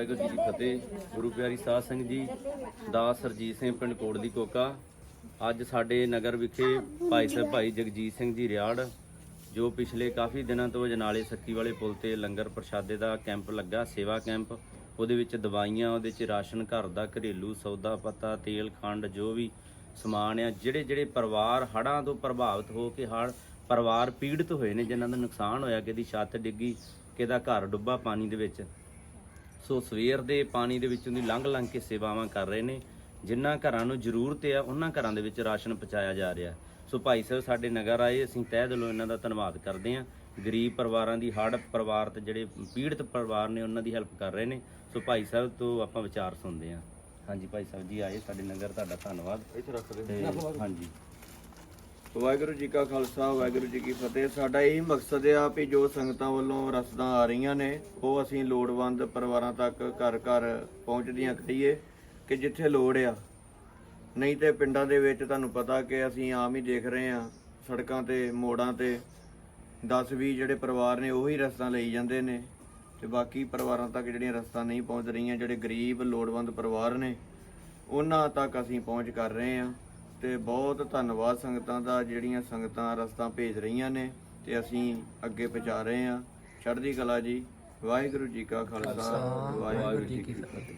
ਵਾਹਿਗੁਰੂ ਜੀ ਕੀ ਫਤਿਹ। ਗੁਰੂ ਪਿਆਰੀ ਸਾਧ ਸੰਗਤ ਜੀ, ਦਾਸ ਸਰਜੀਤ ਸਿੰਘ ਪਿੰਡ ਕੋਟ ਦੀ ਕੋਕਾ। ਅੱਜ ਸਾਡੇ ਨਗਰ ਵਿਖੇ ਭਾਈ ਸਾਹਿਬ ਭਾਈ ਜਗਜੀਤ ਸਿੰਘ ਜੀ ਰਿਆੜ, ਜੋ ਪਿਛਲੇ ਕਾਫੀ ਦਿਨਾਂ ਤੋਂ ਜਨਾਲੇ ਸੱਕੀ ਵਾਲੇ ਪੁਲ ਤੇ ਲੰਗਰ ਪ੍ਰਸ਼ਾਦੇ ਦਾ ਕੈਂਪ ਲੱਗਾ, ਸੇਵਾ ਕੈਂਪ। ਉਹਦੇ ਵਿੱਚ ਦਵਾਈਆਂ, ਉਹਦੇ ਵਿੱਚ ਰਾਸ਼ਨ, ਘਰ ਦਾ ਘਰੇਲੂ ਸੌਦਾ ਪੱਤਾ, ਤੇਲ, ਖੰਡ, ਜੋ ਵੀ ਸਮਾਨ ਆ, ਜਿਹੜੇ ਜਿਹੜੇ ਪਰਿਵਾਰ ਹੜ੍ਹਾਂ ਤੋਂ ਪ੍ਰਭਾਵਿਤ ਹੋ ਕੇ ਹੜ, ਪਰਿਵਾਰ ਪੀੜਤ ਹੋਏ ਨੇ, ਜਿਨ੍ਹਾਂ ਦਾ ਨੁਕਸਾਨ ਹੋਇਆ, ਕਿਹਦੀ ਛੱਤ ਡਿੱਗੀ, ਕਿਹਦਾ ਘਰ ਡੁੱਬਾ ਪਾਣੀ ਦੇ ਵਿੱਚ। ਸੋ ਸਵੇਰ ਦੇ ਪਾਣੀ ਦੇ ਵਿੱਚੋਂ ਦੀ ਲੰਘ ਲੰਘ ਕੇ ਸੇਵਾਵਾਂ ਕਰ ਰਹੇ ਨੇ। ਜਿਨ੍ਹਾਂ ਘਰਾਂ ਨੂੰ ਜ਼ਰੂਰਤ ਆ ਉਹਨਾਂ ਘਰਾਂ ਦੇ ਵਿੱਚ ਰਾਸ਼ਨ ਪਹੁੰਚਾਇਆ ਜਾ ਰਿਹਾ। ਸੋ ਭਾਈ ਸਾਹਿਬ ਸਾਡੇ ਨਗਰ ਆਏ ਅਸੀਂ ਤਹਿ ਦਿਲੋਂ ਇਹਨਾਂ ਦਾ ਧੰਨਵਾਦ ਕਰਦੇ ਹਾਂ। ਗਰੀਬ ਪਰਿਵਾਰਾਂ ਦੀ ਹੜ੍ਹ ਪਰਿਵਾਰ ਤੇ ਜਿਹੜੇ ਪੀੜਤ ਪਰਿਵਾਰ ਨੇ ਉਹਨਾਂ ਦੀ ਹੈਲਪ ਕਰ ਰਹੇ ਨੇ। ਸੋ ਭਾਈ ਸਾਹਿਬ ਤੋਂ ਆਪਾਂ ਵਿਚਾਰ ਸੁਣਦੇ ਹਾਂ। ਹਾਂਜੀ ਭਾਈ ਸਾਹਿਬ ਜੀ ਆਏ ਸਾਡੇ ਨਗਰ ਤੁਹਾਡਾ ਧੰਨਵਾਦ। ਇੱਥੇ ਰੱਖ ਦੇ ਹਾਂਜੀ। ਵਾਹਿਗੁਰੂ ਜੀ ਕਾ ਖਾਲਸਾ, ਵਾਹਿਗੁਰੂ ਜੀ ਕੀ ਫਤਿਹ। ਸਾਡਾ ਇਹ ਮਕਸਦ ਆ ਵੀ ਜੋ ਸੰਗਤਾਂ ਵੱਲੋਂ ਰਸਦਾਂ ਆ ਰਹੀਆਂ ਨੇ, ਉਹ ਅਸੀਂ ਲੋੜਵੰਦ ਪਰਿਵਾਰਾਂ ਤੱਕ ਘਰ ਘਰ ਪਹੁੰਚਦੀਆਂ ਕਰੀਏ ਕਿ ਜਿੱਥੇ ਲੋੜ ਆ। ਨਹੀਂ ਤੇ ਪਿੰਡਾਂ ਦੇ ਵਿੱਚ ਤੁਹਾਨੂੰ ਪਤਾ ਕਿ ਅਸੀਂ ਆਮ ਹੀ ਦੇਖ ਰਹੇ ਆ ਸੜਕਾਂ ਤੇ, ਮੋੜਾਂ ਤੇ 10 20 ਜਿਹੜੇ ਪਰਿਵਾਰ ਨੇ ਉਹੀ ਰਸਤਾਂ ਲਈ ਜਾਂਦੇ ਨੇ। ਤੇ ਬਾਕੀ ਪਰਿਵਾਰਾਂ ਤੱਕ ਜਿਹੜੀਆਂ ਰਸਤਾਂ ਨਹੀਂ ਪਹੁੰਚ ਰਹੀਆਂ, ਜਿਹੜੇ ਗਰੀਬ, ਲੋੜਵੰਦ ਪਰਿਵਾਰ ਨੇ, ਉਹਨਾਂ ਤੱਕ ਅਸੀਂ ਪਹੁੰਚ ਕਰ ਰਹੇ ਹਾਂ। ਤੇ ਬਹੁਤ ਧੰਨਵਾਦ ਸੰਗਤਾਂ ਦਾ ਜਿਹੜੀਆਂ ਸੰਗਤਾਂ ਰਸਤਾ ਭੇਜ ਰਹੀਆਂ ਨੇ ਤੇ ਅਸੀਂ ਅੱਗੇ ਪਹੁੰਚਾ ਰਹੇ ਹਾਂ। ਚੜ੍ਹਦੀ ਕਲਾ ਜੀ ਵਾਹਿਗੁਰੂ ਜੀ ਕਾ ਖਾਲਸਾ ਵਾਹਿਗੁਰੂ ਜੀ ਕੀ ਫਤਿਹ।